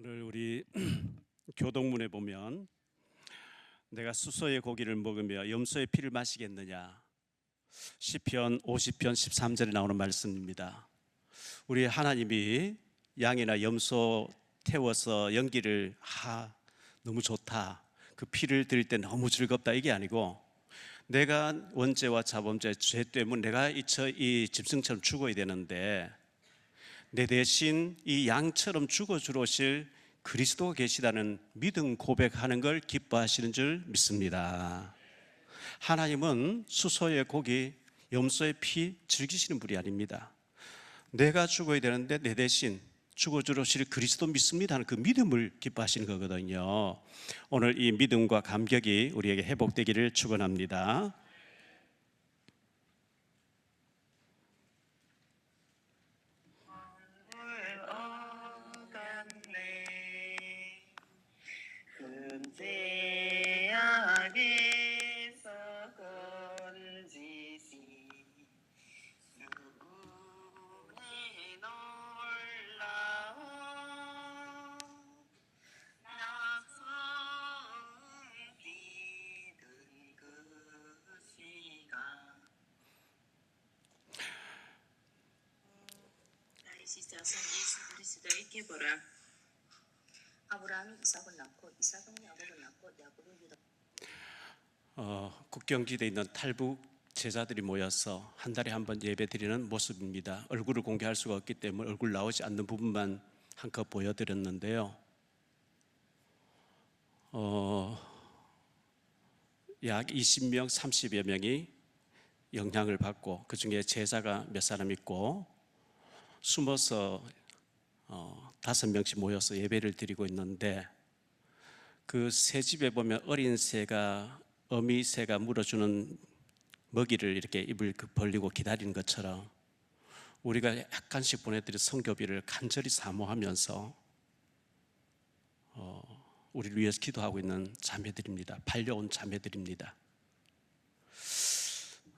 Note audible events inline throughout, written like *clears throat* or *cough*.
오늘 우리 *clears throat* 교동문에 보면 내가 수소의 고기를 먹으며 염소의 피를 마시겠느냐 시편 50편 13절에 나오는 말씀입니다. 우리 하나님이 양이나 염소 태워서 연기를 하 너무 좋다. 그 피를 드릴 때 너무 즐겁다 이게 아니고 내가 원죄와 자범죄 죄 때문에 내가 이, 저, 이 짐승처럼 죽어야 되는데 내 대신 이 양처럼 죽어 주오실 그리스도가 계시다는 믿음 고백하는 걸 기뻐하시는 줄 믿습니다. 하나님은 수소의 고기, 염소의 피 즐기시는 분이 아닙니다. 내가 죽어야 되는데 내 대신 죽어 주오실 그리스도 믿습니다 하는 그 믿음을 기뻐하시는 거거든요. 오늘 이 믿음과 감격이 우리에게 회복되기를 축원합니다. 그리스도의 계보라 아브라함이 이삭을 낳고 이삭은 야곱을 낳고 야곱은 유다 어, 국경지대에 있는 탈북 제자들이 모여서 한 달에 한 번 예배 드리는 모습입니다. 얼굴을 공개할 수가 없기 때문에 얼굴 나오지 않는 부분만 한껏 보여드렸는데요. 어, 약 20명, 30여 명이 영향을 받고 그 중에 제자가 몇 사람 있고 숨어서 어, 다섯 명씩 모여서 예배를 드리고 있는데 그 새 집에 보면 어린 새가 어미 새가 물어주는 먹이를 이렇게 입을 그 벌리고 기다리는 것처럼 우리가 약간씩 보내드린 성교비를 간절히 사모하면서 어, 우리를 위해서 기도하고 있는 자매들입니다. 팔려온 자매들입니다.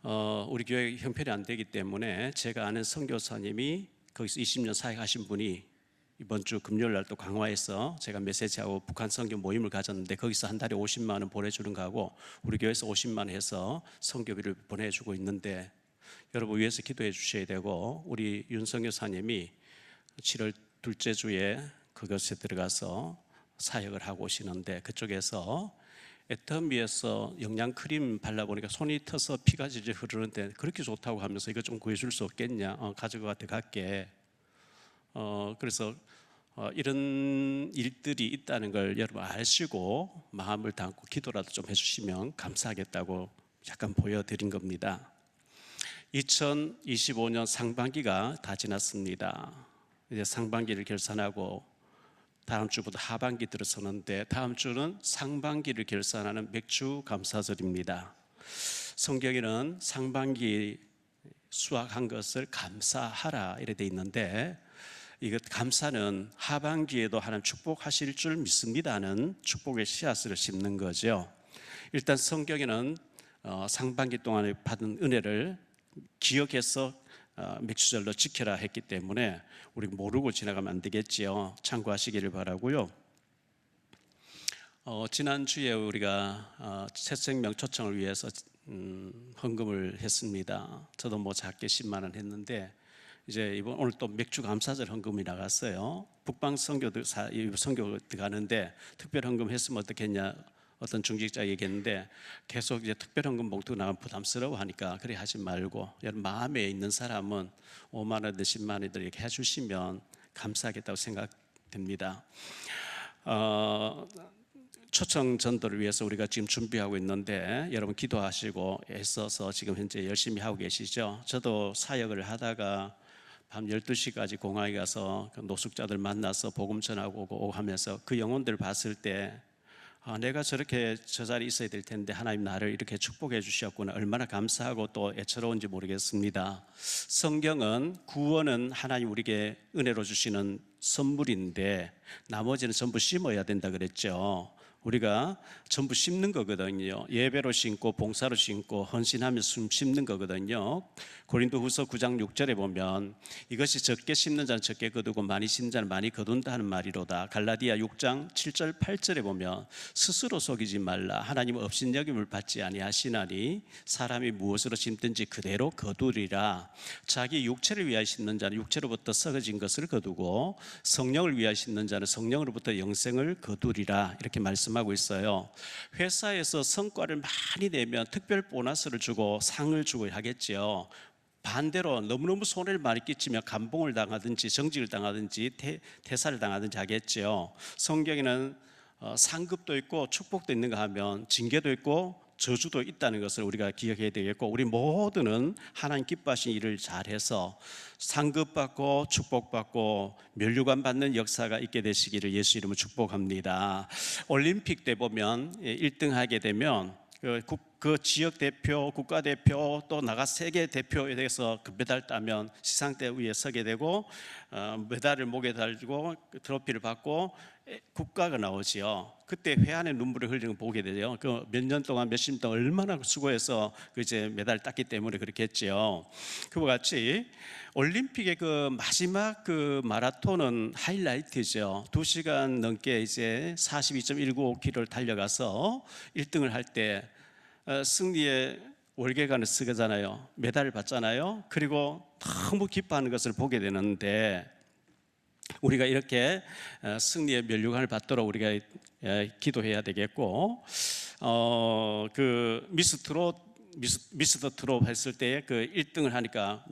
어, 우리 교회 형편이 안 되기 때문에 제가 아는 선교사님이 거기서 20년 사역하신 분이 이번 주 금요일 날 또 강화에서 제가 메시지하고 북한 선교 모임을 가졌는데 거기서 한 달에 50만 원 보내주는 거하고 우리 교회에서 50만 원 해서 선교비를 보내주고 있는데 여러분 위해서 기도해 주셔야 되고 우리 윤성 교 사님이 7월 둘째 주에 그것에 들어가서 사역을 하고 오시는데 그쪽에서 애터미에서 영양 크림 발라보니까 손이 터서 피가 질질 흐르는데 그렇게 좋다고 하면서 이거 좀 구해줄 수 없겠냐? 어, 가져가 갈게 어, 그래서 어, 이런 일들이 있다는 걸 여러분 아시고 마음을 담고 기도라도 좀 해주시면 감사하겠다고 약간 보여드린 겁니다. 2025년 상반기가 다 지났습니다. 이제 상반기를 결산하고 다음 주부터 하반기 들어서는데 다음 주는 상반기를 결산하는 맥주 감사절입니다. 성경에는 상반기 수확한 것을 감사하라 이래 돼 있는데 이것 감사는 하반기에도 하나님 축복하실 줄 믿습니다는 축복의 씨앗을 심는 거죠. 일단 성경에는 어, 상반기 동안에 받은 은혜를 기억해서 어, 맥주절로 지켜라 했기 때문에 우리 모르고 지나가면 안 되겠지요. 참고하시기를 바라고요. 어, 지난 주에 우리가 어, 새 생명 초청을 위해서 음, 헌금을 했습니다. 저도 뭐 작게 10만 원 했는데 이제 이번 오늘 또 맥주 감사절 헌금이 나갔어요. 북방 선교도 선교 들어가는데 특별 헌금 했으면 어떻겠냐 어떤 중직자 얘기했는데 계속 이제 특별 헌금 봉투 나가면 부담스러워 하니까 그래 하지 말고 여러분 마음에 있는 사람은 5만 원든 10만 원들 이렇게 해주시면 감사하겠다고 생각됩니다. 어, 초청 전도를 위해서 우리가 지금 준비하고 있는데 여러분 기도하시고 애써서 지금 현재 열심히 하고 계시죠. 저도 사역을 하다가 밤 12시까지 공항에 가서 그 노숙자들 만나서 복음 전하고 오고 하면서 그 영혼들 봤을 때 아, 내가 저렇게 저 자리에 있어야 될 텐데 하나님 나를 이렇게 축복해 주셨구나 얼마나 감사하고 또 애처로운지 모르겠습니다. 성경은 구원은 하나님 우리에게 은혜로 주시는 선물인데 나머지는 전부 심어야 된다 그랬죠. 우리가 전부 심는 거거든요. 예배로 심고 봉사로 심고 헌신하며 숨 심는 거거든요. 고린도후서 9장 6절에 보면 이것이 적게 심는 자는 적게 거두고 많이 심는 자는 많이 거둔다 하는 말이로다. 갈라디아 6장 7절 8절에 보면 스스로 속이지 말라. 하나님 업신여김을 받지 아니하시나니 사람이 무엇으로 심든지 그대로 거두리라. 자기 육체를 위하여 심는 자는 육체로부터 썩어진 것을 거두고 성령을 위하여 심는 자는 성령으로부터 영생을 거두리라. 이렇게 말씀 하고 있어요. 회사에서 성과를 많이 내면 특별 보너스를 주고 상을 주고 하겠지요. 반대로 너무너무 손해를 많이 끼치면 감봉을 당하든지 정직을 당하든지 태, 퇴사를 당하든지 하겠지요. 성경에는 어, 상급도 있고 축복도 있는가 하면 징계도 있고 저주도 있다는 것을 우리가 기억해야 되겠고 우리 모두는 하나님 기뻐하신 일을 잘해서 상급 받고 축복 받고 면류관 받는 역사가 있게 되시기를 예수 이름으로 축복합니다. 올림픽 때 보면 1등 하게 되면 그, 국- 그 지역 대표, 국가 대표 또 나가 세계 대표에 대해서 그 메달 따면 시상대 위에 서게 되고 어, 메달을 목에 달고 그 트로피를 받고 에, 국가가 나오지요. 그때 회한의 눈물을 흘리는 거 보게 되죠. 그 몇 년 동안 몇십 년 동안 얼마나 수고해서 그 이제 메달 땄기 때문에 그렇겠지요. 그와 같이 올림픽의 그 마지막 그 마라톤은 하이라이트죠. 2시간 넘게 이제 42.195km를 달려가서 1등을 할때 어, 승리의 월계관을 쓰잖아요. 메달을 받잖아요. 그리고 너무 기뻐하는 것을 보게 되는데 우리가 이렇게 어, 승리의 면류관을 받도록 우리가 에, 기도해야 되겠고 어 그 미스트롯 미스, 미스터 트롯 했을 때 그 1등을 하니까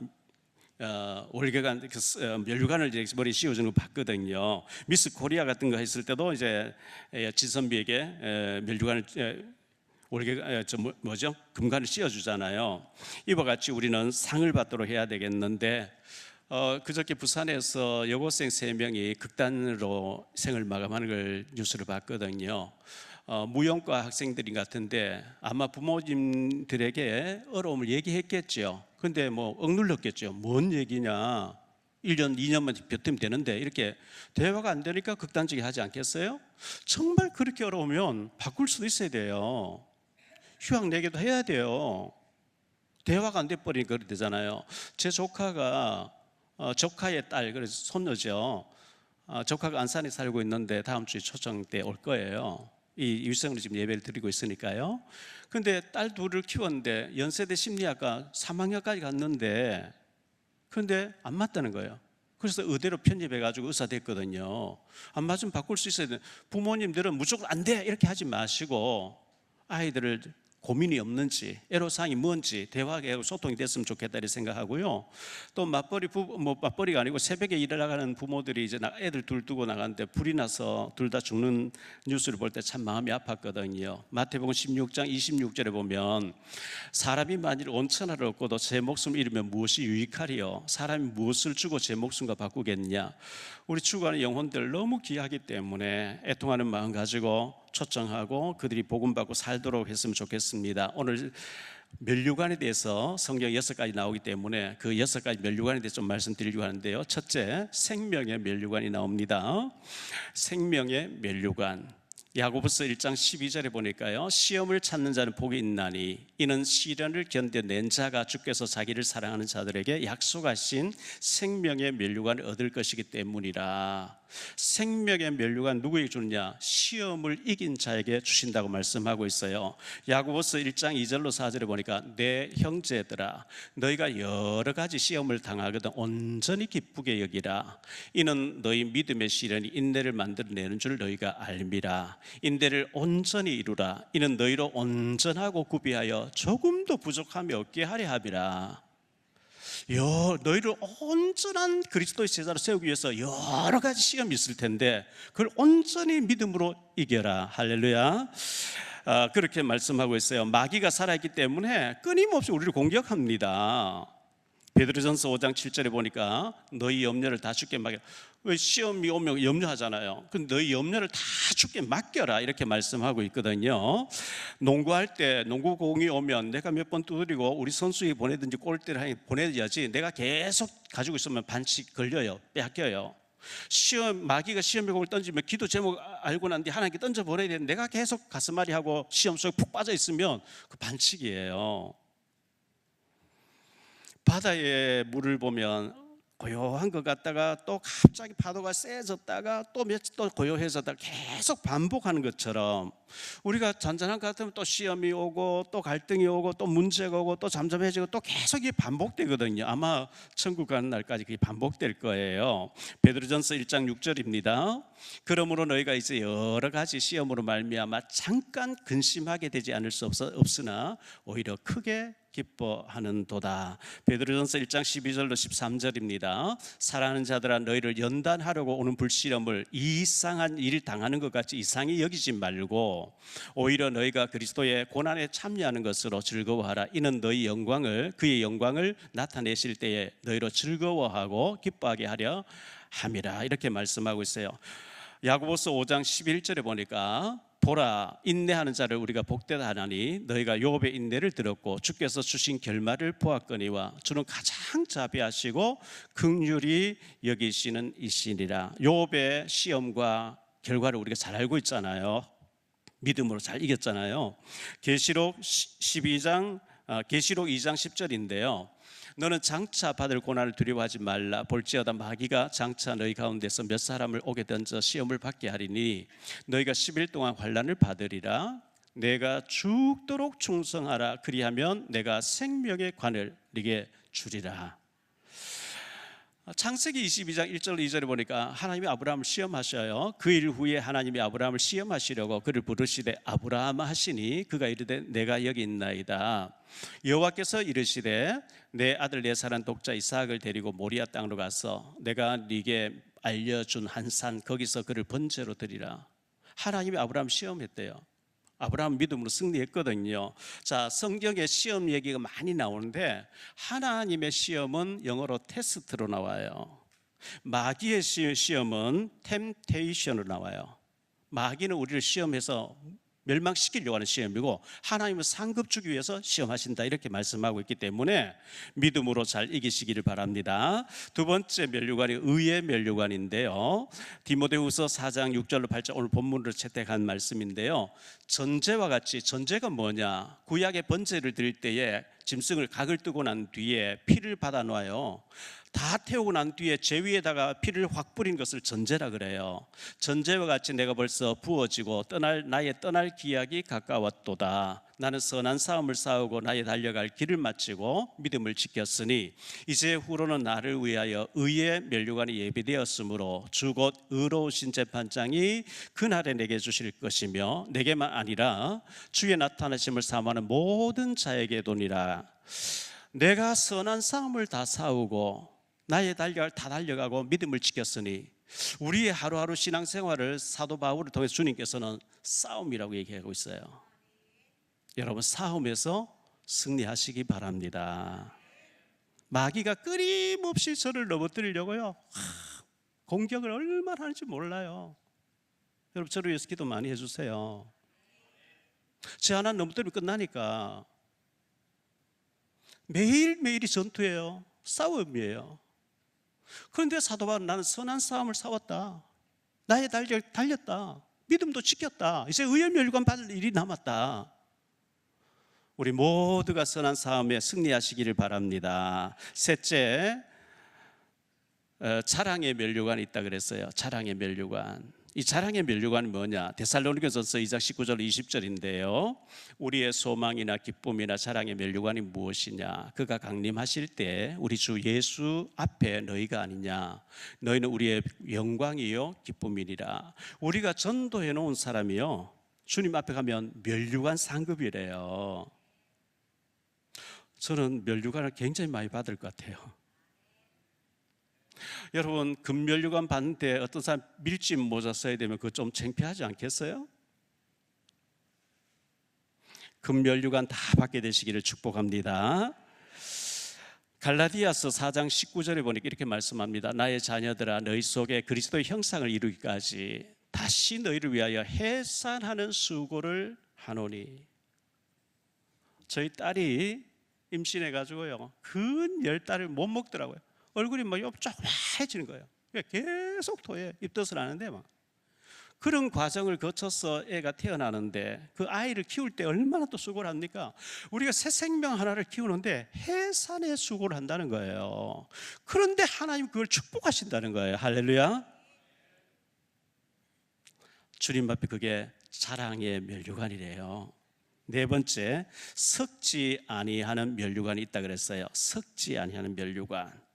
어, 월계관 그 스- 어, 면류관을 이제 머리 씌워주는 거 봤거든요. 미스 코리아 같은 거 했을 때도 이제 에, 지선비에게 에, 면류관을 에, 저 뭐, 뭐죠 금관을 씌워주잖아요. 이와 같이 우리는 상을 받도록 해야 되겠는데 어, 그저께 부산에서 여고생 세 명이 극단으로 생을 마감하는 걸 뉴스를 봤거든요. 어, 무용과 학생들인 것 같은데 아마 부모님들에게 어려움을 얘기했겠죠. 근데 뭐 억눌렀겠죠. 뭔 얘기냐. 1년, 2년만 버티면 되는데 이렇게 대화가 안 되니까 극단적이 하지 않겠어요? 정말 그렇게 어려우면 바꿀 수도 있어야 돼요. 휴학 내기도 해야 돼요. 대화가 안 돼 버리니까 그렇게 되잖아요. 제 조카가 어, 조카의 딸 그래서 손녀죠. 어, 조카가 안산에 살고 있는데 다음 주에 초청 때 올 거예요. 이 유성으로 지금 예배를 드리고 있으니까요. 근데 딸 둘을 키웠는데 연세대 심리학과 3학년까지 갔는데 근데 안 맞다는 거예요. 그래서 의대로 편입해 가지고 의사 됐거든요. 안 맞으면 바꿀 수 있어야 돼. 부모님들은 무조건 안 돼 이렇게 하지 마시고 아이들을 고민이 없는지 애로사항이 뭔지 대화하게 하고 소통이 됐으면 좋겠다 이렇게 생각하고요. 또 맞벌이 부, 뭐 맞벌이가 아니고 새벽에 일을 나가는 부모들이 이제 나- 애들 둘 두고 나가는데 불이 나서 둘 다 죽는 뉴스를 볼 때 참 마음이 아팠거든요. 마태복음 16장 26절에 보면 사람이 만일 온천하를 얻고도 제 목숨을 잃으면 무엇이 유익하리요? 사람이 무엇을 주고 제 목숨과 바꾸겠느냐? 우리 추구하는 영혼들 너무 귀하기 때문에 애통하는 마음 가지고 초청하고 그들이 복음 받고 살도록 했으면 좋겠습니다. 오늘 면류관에 대해서 성경 여섯 가지 나오기 때문에 그 여섯 가지 면류관에 대해서 좀 말씀드리려고 하는데요. 첫째, 생명의 면류관이 나옵니다. 생명의 면류관. 야고보서 1장 12절에 보니까요. 시험을 찾는 자는 복이 있나니 이는 시련을 견뎌낸 자가 주께서 자기를 사랑하는 자들에게 약속하신 생명의 면류관을 얻을 것이기 때문이라. 생명의 면류관 누구에게 주느냐? 시험을 이긴 자에게 주신다고 말씀하고 있어요. 야고보서 1장 2절로 4절에 보니까 내 형제들아 너희가 여러 가지 시험을 당하거든 온전히 기쁘게 여기라. 이는 너희 믿음의 시련이 인내를 만들어내는 줄 너희가 알미라. 인내를 온전히 이루라. 이는 너희로 온전하고 구비하여 조금도 부족함이 없게 하려 함이라. 여, 너희를 온전한 그리스도의 제자로 세우기 위해서 여러 가지 시험이 있을 텐데 그걸 온전히 믿음으로 이겨라. 할렐루야. 아, 그렇게 말씀하고 있어요. 마귀가 살아있기 때문에 끊임없이 우리를 공격합니다 베드로전서 5장 7절에 보니까 너희 염려를 다 죽게 맡겨 왜 시험이 오면 염려하잖아요. 근데 너희 염려를 다 죽게 맡겨라 이렇게 말씀하고 있거든요. 농구할 때 농구 공이 오면 내가 몇 번 두드리고 우리 선수에게 보내든지 골대를 보내야지 내가 계속 가지고 있으면 반칙 걸려요. 뺏겨요. 시험 마귀가 시험 제목을 던지면 기도 제목 알고 난 뒤 하나님께 던져 보내야 되는데 내가 계속 가슴앓이 하고 시험 속에 푹 빠져 있으면 그 반칙이에요. 바다의 물을 보면 고요한 것 같다가 또 갑자기 파도가 세졌다가 또 며칠 또 고요해졌다가 계속 반복하는 것처럼 우리가 잔잔한 것 같으면 또 시험이 오고 또 갈등이 오고 또 문제가 오고 또 잠잠해지고 또 계속 이게 반복되거든요. 아마 천국 가는 날까지 그게 반복될 거예요. 베드로전서 1장 6절입니다. 그러므로 너희가 이제 여러 가지 시험으로 말미암아 잠깐 근심하게 되지 않을 수 없으나 오히려 크게 기뻐하는도다. 베드로전서 1장 12절로 13절입니다. 사랑하는 자들아 너희를 연단하려고 오는 불시험을 이상한 일 당하는 것 같이 이상히 여기지 말고 오히려 너희가 그리스도의 고난에 참여하는 것으로 즐거워하라. 이는 너희 영광을 그의 영광을 나타내실 때에 너희로 즐거워하고 기뻐하게 하려 함이라. 이렇게 말씀하고 있어요. 야고보서 5장 11절에 보니까 보라 인내하는 자를 우리가 복되다 하나니 너희가 욥의 인내를 들었고 주께서 주신 결말을 보았거니와 주는 가장 자비하시고 긍휼히 여기시는 이시니라. 욥의 시험과 결과를 우리가 잘 알고 있잖아요. 믿음으로 잘 이겼잖아요. 계시록 12장 아, 계시록 2장 10절인데요 너는 장차 받을 고난을 두려워하지 말라. 볼지어다 마귀가 장차 너희 가운데서 몇 사람을 오게 던져 시험을 받게 하리니 너희가 10일 동안 환란을 받으리라. 내가 죽도록 충성하라. 그리하면 내가 생명의 관을 네게 주리라 창세기 22장 1절 2절에 보니까 하나님이 아브라함을 시험하셔요. 그 일 후에 하나님이 아브라함을 시험하시려고 그를 부르시되 아브라함 하시니 그가 이르되 내가 여기 있나이다. 여호와께서 이르시되 내 아들 내 사랑 독자 이삭을 데리고 모리아 땅으로 가서 내가 네게 알려준 한 산 거기서 그를 번제로 드리라. 하나님이 아브라함 시험했대요. 아브라함 믿음으로 승리했거든요. 자, 성경에 시험 얘기가 많이 나오는데 하나님의 시험은 영어로 테스트로 나와요. 마귀의 시- 시험은 템테이션으로 나와요. 마귀는 우리를 시험해서 멸망시키려고 하는 시험이고 하나님은 상급 주기 위해서 시험하신다 이렇게 말씀하고 있기 때문에 믿음으로 잘 이기시기를 바랍니다. 두 번째 면류관이 의의 면류관인데요. 디모데후서 4장 6절로 8절 오늘 본문으로 채택한 말씀인데요. 전제와 같이 전제가 뭐냐? 구약의 번제를 드릴 때에 짐승을 각을 뜨고 난 뒤에 피를 받아 놔요. 다 태우고 난 뒤에 제 위에다가 피를 확 뿌린 것을 전제라 그래요. 전제와 같이 내가 벌써 부어지고 떠날 나의 떠날 기약이 가까웠도다. 나는 선한 싸움을 싸우고 나의 달려갈 길을 마치고 믿음을 지켰으니 이제 후로는 나를 위하여 의의 면류관이 예비되었으므로 주 곧 의로우신 재판장이 그날에 내게 주실 것이며 내게만 아니라 주의 나타나심을 사모하는 모든 자에게도니라. 내가 선한 싸움을 다 싸우고 나의 달려갈 다 달려가고 믿음을 지켰으니 우리의 하루하루 신앙생활을 사도 바울을 통해 서 주님께서는 싸움이라고 얘기하고 있어요. 여러분 싸움에서 승리하시기 바랍니다. 마귀가 끊임없이 저를 넘어뜨리려고요. 하, 공격을 얼마나 하는지 몰라요. 여러분 저를 위해서 기도 많이 해주세요. 제 하나 넘어뜨리면 끝나니까 매일매일이 전투예요. 싸움이에요. 그런데 사도 바울은 나는 선한 싸움을 싸웠다. 나의 달려 달렸다. 믿음도 지켰다. 이제 의의 멸관 받을 일이 남았다. 우리 모두가 선한 싸움에 승리하시기를 바랍니다. 셋째, 어, 자랑의 멸류관이 있다 그랬어요. 자랑의 멸류관. 이 자랑의 멸류관은 뭐냐? 데살로니가전서 2장 19절 20절인데요. 우리의 소망이나 기쁨이나 자랑의 멸류관이 무엇이냐? 그가 강림하실 때 우리 주 예수 앞에 너희가 아니냐? 너희는 우리의 영광이요 기쁨이니라. 우리가 전도해 놓은 사람이요. 주님 앞에 가면 멸류관 상급이래요. 저는 멸류관을 굉장히 많이 받을 것 같아요. 여러분 금멸류관 받는데 어떤 사람 밀짚 모자 써야 되면 그거 좀 창피하지 않겠어요? 금멸류관 다 받게 되시기를 축복합니다. 갈라디아서 4장 19절에 보니까 이렇게 말씀합니다. 나의 자녀들아 너희 속에 그리스도의 형상을 이루기까지 다시 너희를 위하여 해산하는 수고를 하노니 저희 딸이 임신해 가지고요. 근 열 달을 못 먹더라고요. 얼굴이 막 조그매해지는 거예요. 계속 토해. 입덧을 하는데 막. 그런 과정을 거쳐서 애가 태어나는데 그 아이를 키울 때 얼마나 또 수고를 합니까? 우리가 새 생명 하나를 키우는데 해산의 수고를 한다는 거예요. 그런데 하나님 그걸 축복하신다는 거예요. 할렐루야. 주님 앞에 그게 사랑의 멸류관이래요. 네 번째, 섞지 아니하는 멸류관이 있다 그랬어요. 섞지 아니하는 멸류관.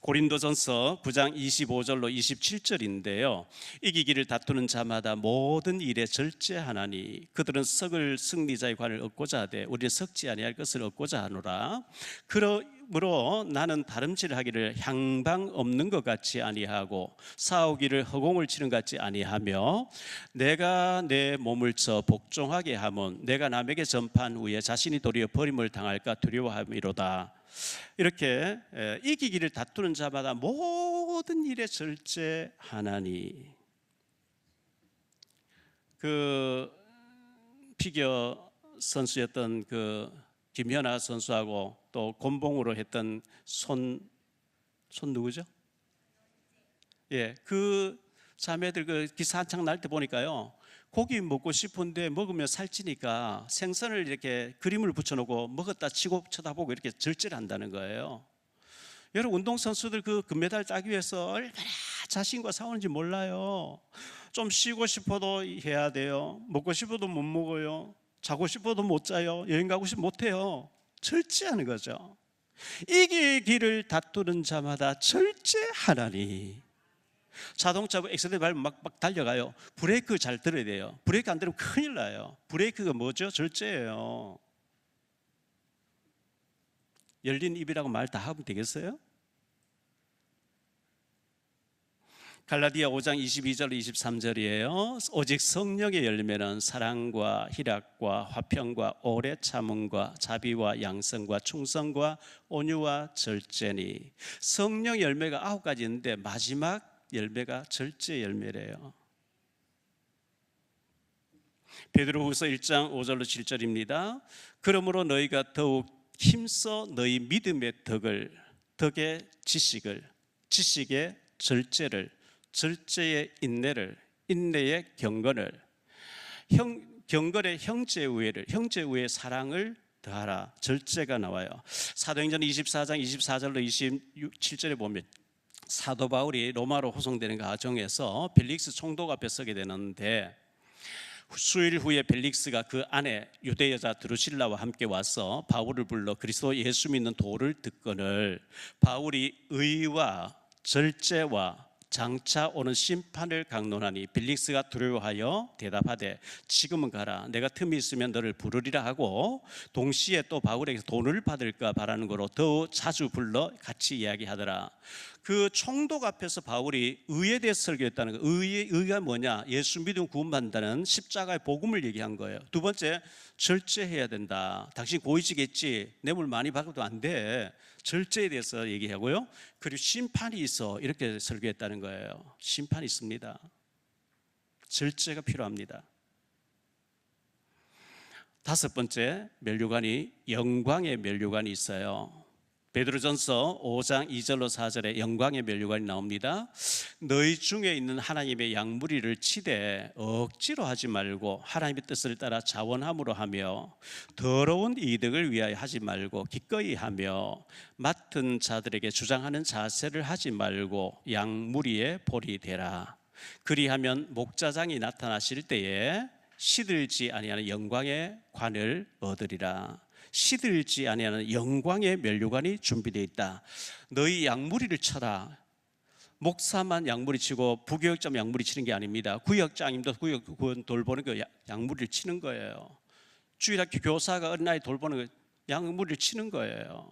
고린도전서 9장 25절로 27절인데요. 이기기를 다투는 자마다 모든 일에 절제하나니 그들은 썩을 승리자의 관을 얻고자 하되 우리는 썩지 아니할 것을 얻고자 하노라. 그러므로 나는 다름질하기를 향방 없는 것 같이 아니하고 싸우기를 허공을 치는 것 같지 아니하며 내가 내 몸을 쳐 복종하게 하면 내가 남에게 전파한 후에 자신이 도리어 버림을 당할까 두려워함이로다. 이렇게 에, 이기기를 다투는 자마다 모든 일에 절제하나니 그 피겨 선수였던 그 김연아 선수하고 또 곤봉으로 했던 손, 손 누구죠? 예, 그 자매들 그 기사 한창 날 때 보니까요. 고기 먹고 싶은데 먹으면 살찌니까 생선을 이렇게 그림을 붙여놓고 먹었다 치고 쳐다보고 이렇게 절제를 한다는 거예요. 여러분 운동 선수들 그 금메달 따기 위해서 얼마나 자신과 싸우는지 몰라요. 좀 쉬고 싶어도 해야 돼요. 먹고 싶어도 못 먹어요. 자고 싶어도 못 자요. 여행 가고 싶어 못 해요. 절제하는 거죠. 이기기를 다투는 자마다 절제하나니. 자동차 엑셀레 밟으면 막, 막 달려가요. 브레이크 잘 들어야 돼요. 브레이크 안 들으면 큰일 나요. 브레이크가 뭐죠? 절제예요. 열린 입이라고 말 다 하면 되겠어요? 갈라디아 5장 22절 23절이에요. 오직 성령의 열매는 사랑과 희락과 화평과 오래 참음과 자비와 양성과 충성과 온유와 절제니 성령 열매가 아홉 가지 있는데 마지막 열매가 절제 열매래요. 베드로후서 1장 5절로 7절입니다. 그러므로 너희가 더욱 힘써 너희 믿음의 덕을 덕의 지식을 지식의 절제를 절제의 인내를 인내의 경건을 형 경건의 형제 우애를 형제 우애 사랑을 더하라 절제가 나와요. 사도행전 24장 24절로 27절에 보면 사도 바울이 로마로 호송되는 과정에서 벨릭스 총독 앞에 서게 되는데 수일 후에 벨릭스가 그 안에 유대 여자 드루실라와 함께 와서 바울을 불러 그리스도 예수 믿는 도를 듣거늘 바울이 의와 절제와 장차 오는 심판을 강론하니 빌릭스가 두려워하여 대답하되 지금은 가라. 내가 틈이 있으면 너를 부르리라 하고 동시에 또 바울에게 돈을 받을까 바라는 거로 더 자주 불러 같이 이야기하더라. 그 총독 앞에서 바울이 의에 대해서 설교했다는 거. 의의, 의가 뭐냐? 예수 믿음 구원받는다는 십자가의 복음을 얘기한 거예요. 두 번째 절제해야 된다. 당신 고위직했지? 뇌물 많이 받아도 안돼 절제에 대해서 얘기하고요. 그리고 심판이 있어 이렇게 설교했다는 거예요. 심판이 있습니다. 절제가 필요합니다. 다섯 번째 멸류관이 영광의 멸류관이 있어요. 베드로전서 5장 2절로 4절에 영광의 멸류관이 나옵니다. 너희 중에 있는 하나님의 양무리를 치되 억지로 하지 말고 하나님의 뜻을 따라 자원함으로 하며 더러운 이득을 위하여 하지 말고 기꺼이 하며 맡은 자들에게 주장하는 자세를 하지 말고 양무리의 볼이 되라. 그리하면 목자장이 나타나실 때에 시들지 아니하는 영광의 관을 얻으리라. 시들지 아니하는 영광의 멸류관이 준비되어 있다. 너희 양무리를 쳐라. 목사만 양무리 치고 부교육장 양무리 치는 게 아닙니다. 구역장님도 구역 돌보는 거 양무리를 치는 거예요. 주일학교 교사가 어린 아이 돌보는 거 양무리를 치는 거예요.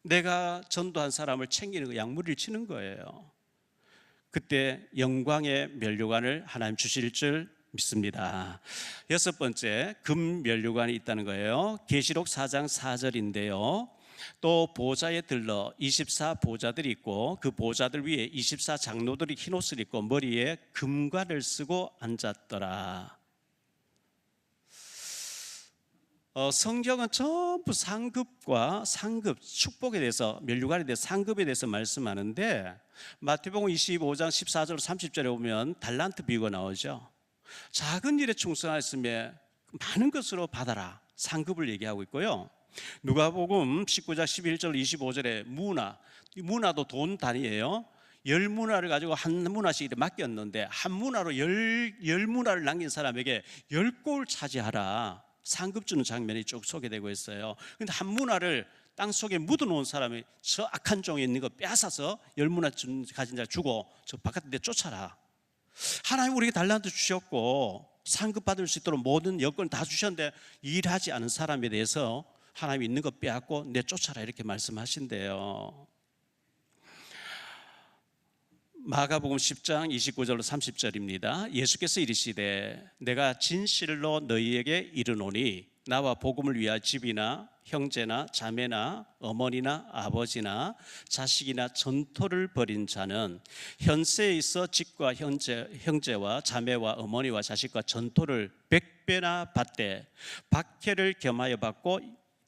내가 전도한 사람을 챙기는 거 양무리를 치는 거예요. 그때 영광의 멸류관을 하나님 주실 줄 믿습니다. 여섯 번째 금 멸류관이 있다는 거예요. 계시록 4장 4절인데요. 또 보좌에 들러 24 보좌들이 있고 그 보좌들 위에 24 장로들이 흰 옷을 입고 머리에 금관을 쓰고 앉았더라. 어, 성경은 전부 상급과 상급, 축복에 대해서 멸류관에 대해서 상급에 대해서 말씀하는데 마태복음 25장 14절 30절에 보면 달란트 비유가 나오죠. 작은 일에 충성하였으며 많은 것으로 받아라 상급을 얘기하고 있고요. 누가복음 19장 11절 25절에 문화, 이 문화도 돈 단위예요. 열 문화를 가지고 한 문화씩 맡겼는데 한 문화로 열, 열 문화를 남긴 사람에게 열 골 차지하라 상급 주는 장면이 쭉 소개되고 있어요. 근데 한 문화를 땅 속에 묻어놓은 사람이 저 악한 종에 있는 거 빼앗아서 열 문화 준- 가진 자 주고 저 바깥에 내 쫓아라. 하나님 우리에게 달란트 주셨고 상급 받을 수 있도록 모든 여건을 다 주셨는데 일하지 않은 사람에 대해서 하나님 있는 거 빼앗고 내 쫓아라 이렇게 말씀하신대요. 마가복음 10장 29절로 30절입니다. 예수께서 이르시되 내가 진실로 너희에게 이르노니 나와 복음을 위하여 집이나 형제나 자매나 어머니나 아버지나 자식이나 전토를 벌인 자는 현세에 있어 집과 형제, 형제와 자매와 어머니와 자식과 전토를 백배나 받되 박해를 겸하여 받고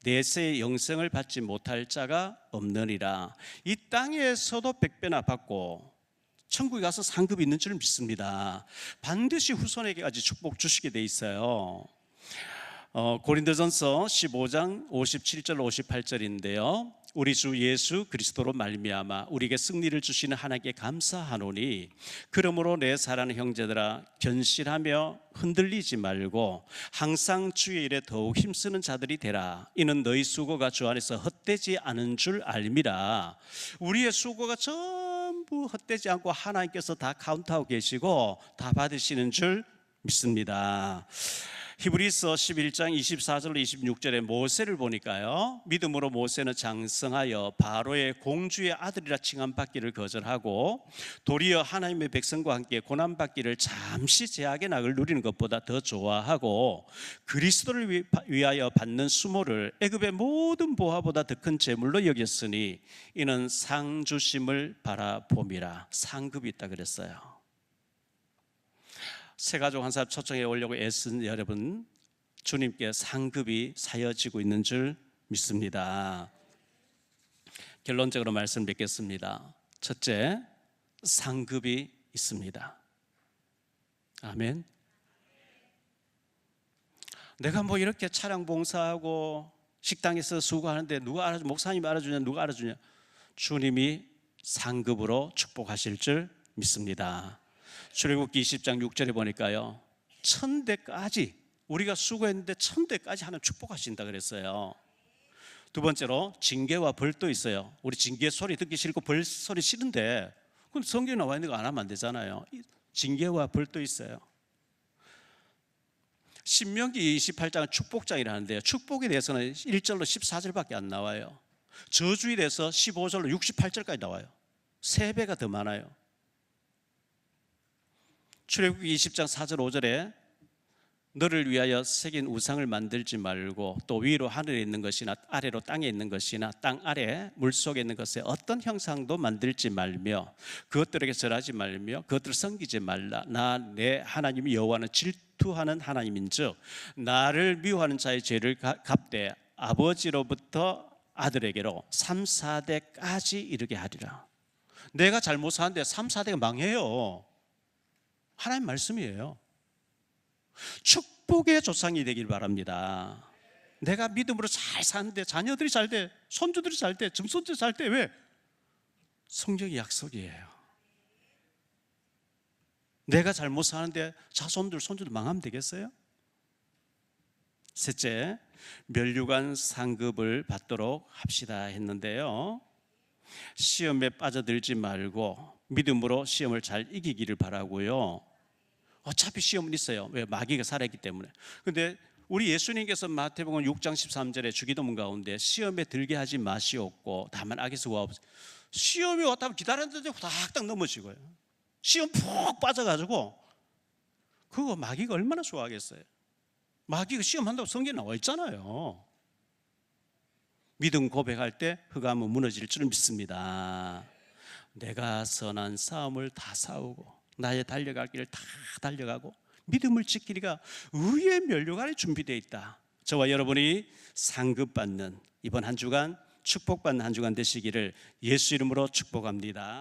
내세의 영생을 받지 못할 자가 없느니라 이 땅에서도 백배나 받고 천국에 가서 상급이 있는 줄 믿습니다. 반드시 후손에게까지 축복 주시게 돼 있어요. 어, 고린도전서 15장 57절 58절인데요. 우리 주 예수 그리스도로 말미암아 우리에게 승리를 주시는 하나님께 감사하노니 그러므로 내 사랑하는 형제들아 견실하며 흔들리지 말고 항상 주의 일에 더욱 힘쓰는 자들이 되라 이는 너희 수고가 주 안에서 헛되지 않은 줄 알미라 우리의 수고가 전부 헛되지 않고 하나님께서 다 카운트하고 계시고 다 받으시는 줄 믿습니다. 히브리서 11장 24절 26절에 모세를 보니까요. 믿음으로 모세는 장성하여 바로의 공주의 아들이라 칭함 받기를 거절하고 도리어 하나님의 백성과 함께 고난 받기를 잠시 제약의 낙을 누리는 것보다 더 좋아하고 그리스도를 위- 위하여 받는 수모를 애굽의 모든 보화보다 더 큰 재물로 여겼으니 이는 상 주심을 바라봄이라 상급이 있다 그랬어요. 새 가족 한 사람 초청해 오려고 애쓴 여러분 주님께 상급이 사여지고 있는 줄 믿습니다. 결론적으로 말씀드리겠습니다. 첫째, 상급이 있습니다. 아멘. 내가 뭐 이렇게 차량 봉사하고 식당에서 수고하는데 누가 알아주 목사님 알아주냐 누가 알아주냐 주님이 상급으로 축복하실 줄 믿습니다. 출애굽기 20장 6절에 보니까요. 천대까지 우리가 수고했는데 천대까지 하나님 축복하신다 그랬어요. 두 번째로 징계와 벌도 있어요. 우리 징계 소리 듣기 싫고 벌 소리 싫은데 그럼 성경에 나와 있는 거 안 하면 안 되잖아요. 이 징계와 벌도 있어요. 신명기 28장은 축복장이라는데요. 축복에 대해서는 1절로 14절밖에 안 나와요. 저주에 대해서 15절로 68절까지 나와요. 세 배가 더 많아요. 출애굽기 20장 4절 5절에 너를 위하여 새긴 우상을 만들지 말고 또 위로 하늘에 있는 것이나 아래로 땅에 있는 것이나 땅 아래 물 속에 있는 것에 어떤 형상도 만들지 말며 그것들에게 절하지 말며 그것들을 섬기지 말라. 나 내 하나님 여호와는 질투하는 하나님인즉 나를 미워하는 자의 죄를 가- 갚되 아버지로부터 아들에게로 3, 4대까지 이르게 하리라. 내가 잘못 사는데 3, 4대가 망해요 하나님 말씀이에요. 축복의 조상이 되길 바랍니다. 내가 믿음으로 잘 사는데 자녀들이 잘 돼, 손주들이 잘 돼, 증손주 잘 돼. 왜? 성경의 약속이에요. 내가 잘못 사는데 자손들, 손주들 망하면 되겠어요? 셋째, 멸류관 상급을 받도록 합시다 했는데요. 시험에 빠져들지 말고 믿음으로 시험을 잘 이기기를 바라고요. 어차피 시험은 있어요. 왜 마귀가 살아있기 때문에. 근데 우리 예수님께서 마태복음 6장 13절에 주기도문 가운데 시험에 들게 하지 마시옵고 다만 악에서 구하옵. 시험이 왔다면 기다렸는데 후닥닥 넘어지고요. 시험 푹 빠져가지고 그거 마귀가 얼마나 좋아하겠어요. 마귀가 시험한다고 성경에 나와 있잖아요. 믿음 고백할 때 흑암은 무너질 줄 믿습니다. 내가 선한 싸움을 다 싸우고 나의 달려갈 길을 다 달려가고 믿음을 지키리가 의의 면류관이 준비되어 있다. 저와 여러분이 상급받는 이번 한 주간 축복받는 한 주간 되시기를 예수 이름으로 축복합니다.